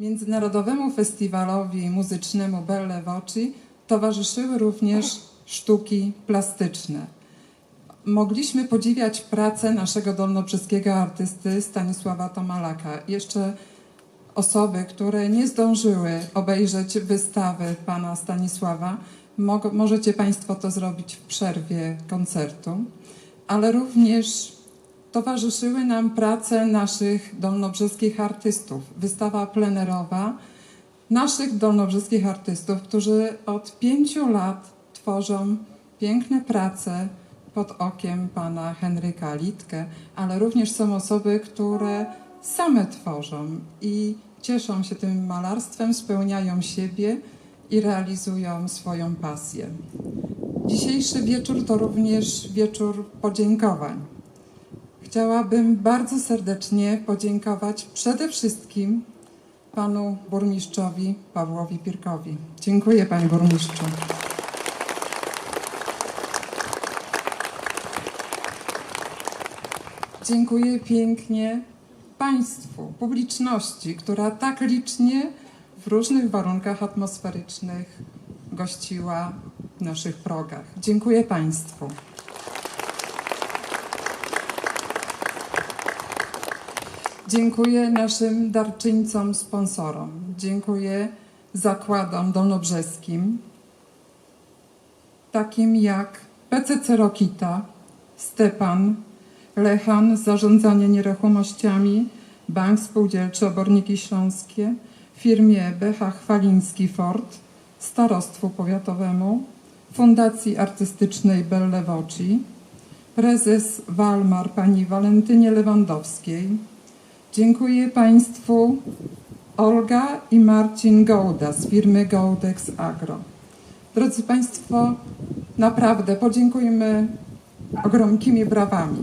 Międzynarodowemu Festiwalowi Muzycznemu Belle Voci towarzyszyły również sztuki plastyczne. Mogliśmy podziwiać pracę naszego dolnobrzeskiego artysty Stanisława Tomalaka. Jeszcze osoby, które nie zdążyły obejrzeć wystawy pana Stanisława, mo- możecie Państwo to zrobić w przerwie koncertu, ale również towarzyszyły nam prace naszych dolnobrzeskich artystów. Wystawa plenerowa naszych dolnobrzeskich artystów, którzy od pięciu lat tworzą piękne prace pod okiem pana Henryka Litkę, ale również są osoby, które same tworzą i cieszą się tym malarstwem, spełniają siebie i realizują swoją pasję. Dzisiejszy wieczór to również wieczór podziękowań. Chciałabym bardzo serdecznie podziękować przede wszystkim panu burmistrzowi Pawłowi Pirkowi. Dziękuję panie burmistrzu. Dziękuję pięknie państwu, publiczności, która tak licznie w różnych warunkach atmosferycznych gościła w naszych progach. Dziękuję państwu. Dziękuję naszym darczyńcom, sponsorom. Dziękuję zakładom dolnobrzeskim, takim jak PCC Rokita, Stepan, Lechan, Zarządzanie Nieruchomościami, Bank Spółdzielczy Oborniki Śląskie, firmie BH Chwaliński Ford, Starostwu Powiatowemu, Fundacji Artystycznej Belle Voci, prezes Walmar pani Walentynie Lewandowskiej, Dziękuję Państwu Olga i Marcin Gołda z firmy Gołdex Agro. Drodzy Państwo, naprawdę podziękujmy ogromkimi brawami.